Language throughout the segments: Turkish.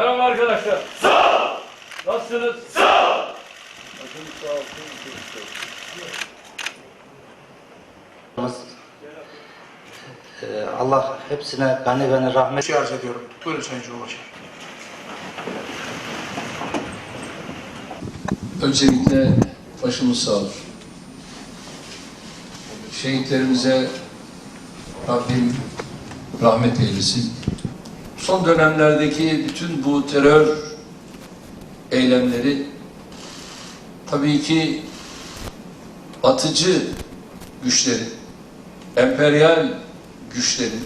Merhaba arkadaşlar. Sağ Nasılsınız? Sağ Ee, Allah hepsine gani gani rahmet şey arz ediyorum. Buyurun Sayın Cumhurbaşkanı. Öncelikle başımız sağ olsun. Şehitlerimize Rabbim rahmet eylesin. Son dönemlerdeki bütün bu terör eylemleri tabii ki atıcı güçlerin, emperyal güçlerin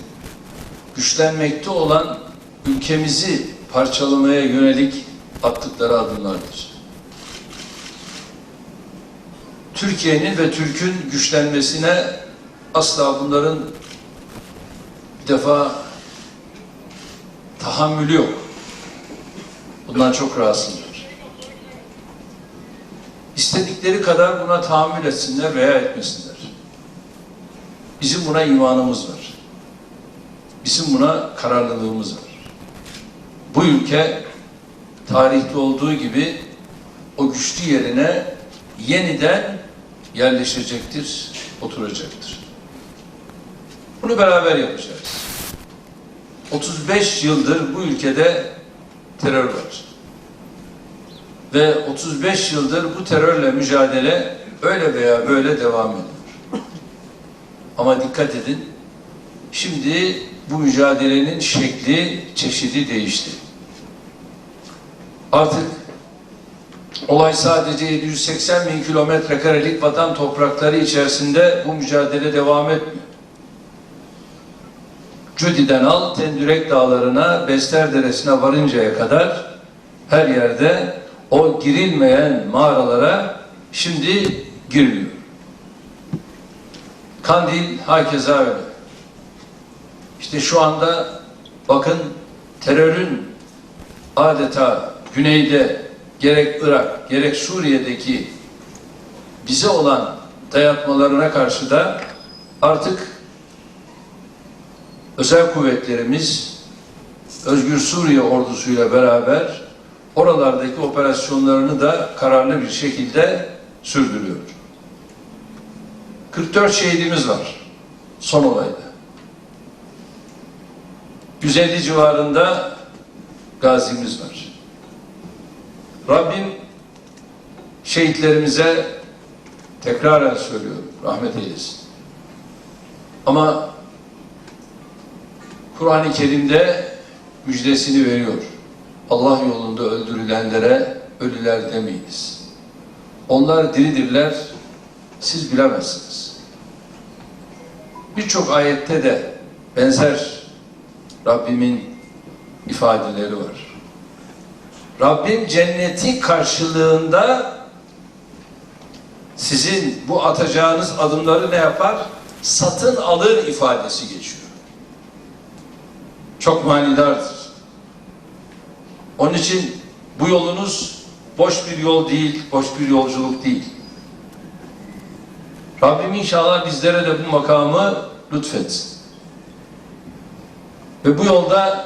güçlenmekte olan ülkemizi parçalamaya yönelik attıkları adımlardır. Türkiye'nin ve Türk'ün güçlenmesine asla bunların bir defa tahammülü yok. Bundan çok rahatsızlar. İstedikleri kadar buna tahammül etsinler veya etmesinler. Bizim buna imanımız var. Bizim buna kararlılığımız var. Bu ülke tarihte olduğu gibi o güçlü yerine yeniden yerleşecektir, oturacaktır. Bunu beraber yapacağız. 35 yıldır bu ülkede terör var. Ve 35 yıldır bu terörle mücadele öyle veya böyle devam ediyor. Ama dikkat edin, şimdi bu mücadelenin şekli, çeşidi değişti. Artık olay sadece 780 bin kilometre karelik vatan toprakları içerisinde bu mücadele devam etmiyor. Cüdi'den al, Tendürek Dağları'na, Bester Deresi'ne varıncaya kadar her yerde o girilmeyen mağaralara şimdi giriliyor. Kandil hakeza öyle. İşte şu anda bakın terörün adeta güneyde gerek Irak gerek Suriye'deki bize olan dayatmalarına karşı da artık özel kuvvetlerimiz Özgür Suriye ordusuyla beraber oralardaki operasyonlarını da kararlı bir şekilde sürdürüyor. 44 şehidimiz var son olayda. 150 civarında gazimiz var. Rabbim şehitlerimize tekraren söylüyorum rahmet eylesin. Ama Kur'an-ı Kerim'de müjdesini veriyor. Allah yolunda öldürülenlere ölüler demeyiniz. Onlar diridirler, siz bilemezsiniz. Birçok ayette de benzer Rabbimin ifadeleri var. Rabbim cenneti karşılığında sizin bu atacağınız adımları ne yapar? Satın alır ifadesi geçiyor. Çok manidardır. Onun için bu yolunuz boş bir yol değil, boş bir yolculuk değil. Rabbim inşallah bizlere de bu makamı lütfetsin. Ve bu yolda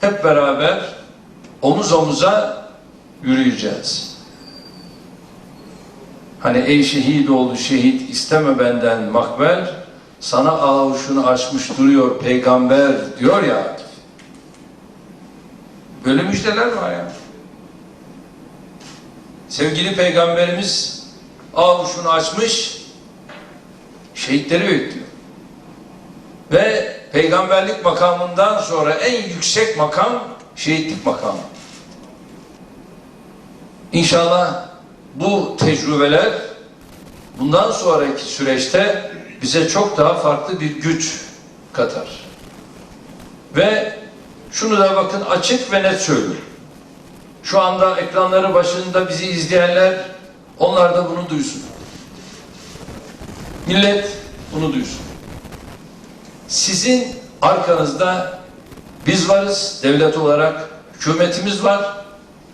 hep beraber omuz omuza yürüyeceğiz. Hani ey şehit oğlu şehit isteme benden makber sana avuşunu açmış duruyor peygamber diyor ya. Böyle müjdeler var ya. Sevgili peygamberimiz avuşunu açmış şehitleri bekliyor. Ve peygamberlik makamından sonra en yüksek makam şehitlik makamı. İnşallah bu tecrübeler bundan sonraki süreçte bize çok daha farklı bir güç katar. Ve şunu da bakın açık ve net söylüyorum. Şu anda ekranları başında bizi izleyenler onlar da bunu duysun. Millet bunu duysun. Sizin arkanızda biz varız devlet olarak, hükümetimiz var.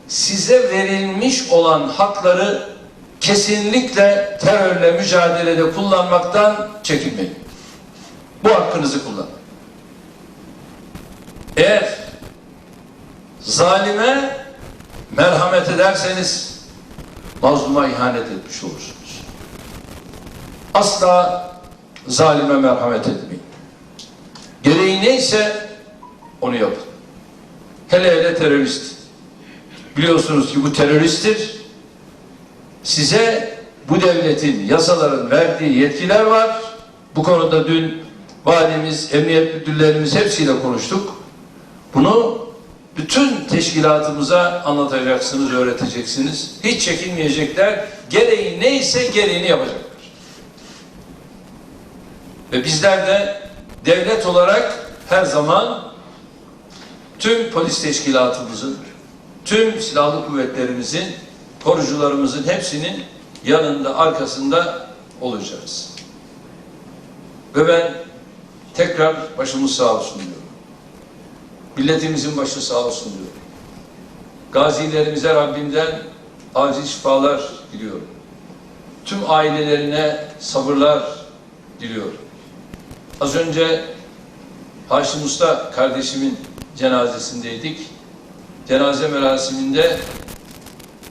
Size verilmiş olan hakları kesinlikle terörle mücadelede kullanmaktan çekinmeyin. Bu hakkınızı kullanın. Eğer zalime merhamet ederseniz mazluma ihanet etmiş olursunuz. Asla zalime merhamet etmeyin. Gereği neyse onu yapın. Hele hele terörist. Biliyorsunuz ki bu teröristtir. Size bu devletin, yasaların verdiği yetkiler var. Bu konuda dün valimiz, emniyet müdürlerimiz hepsiyle konuştuk. Bunu bütün teşkilatımıza anlatacaksınız, öğreteceksiniz. Hiç çekinmeyecekler. Gereği neyse gereğini yapacaklar. Ve bizler de devlet olarak her zaman tüm polis teşkilatımızın, tüm silahlı kuvvetlerimizin, korucularımızın hepsinin yanında, arkasında olacağız. Ve ben tekrar başımız sağ olsun diyorum. Milletimizin başı sağ olsun diyorum. Gazilerimize Rabbimden acil şifalar diliyorum. Tüm ailelerine sabırlar diliyorum. Az önce Haşim Usta kardeşimin cenazesindeydik. Cenaze merasiminde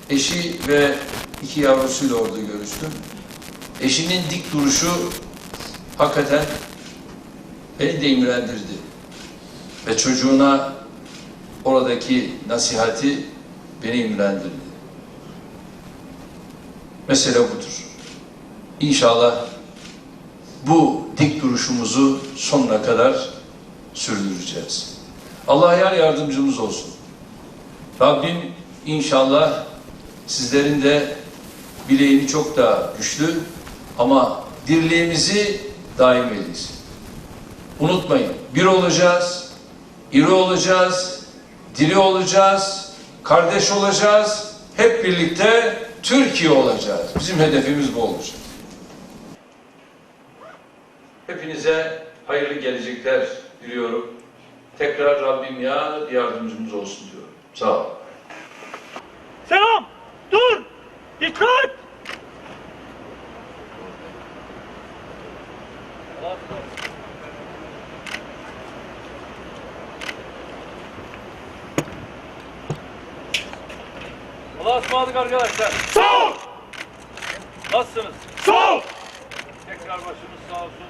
eşi ve iki yavrusuyla orada görüştüm. Eşinin dik duruşu hakikaten beni de imrendirdi. Ve çocuğuna oradaki nasihati beni imrendirdi. Mesele budur. İnşallah bu dik duruşumuzu sonuna kadar sürdüreceğiz. Allah yar yardımcımız olsun. Rabbim inşallah sizlerin de bileğini çok daha güçlü ama dirliğimizi daim eylesin. Unutmayın, bir olacağız, iri olacağız, diri olacağız, kardeş olacağız, hep birlikte Türkiye olacağız. Bizim hedefimiz bu olacak. Hepinize hayırlı gelecekler diliyorum. Tekrar Rabbim ya yardımcımız olsun diyorum. Sağ olun. Selam! Dur! Dikkat! Allah'a ısmarladık arkadaşlar. Sağ ol. Nasılsınız? Sağ ol. Tekrar başımız sağ olsun.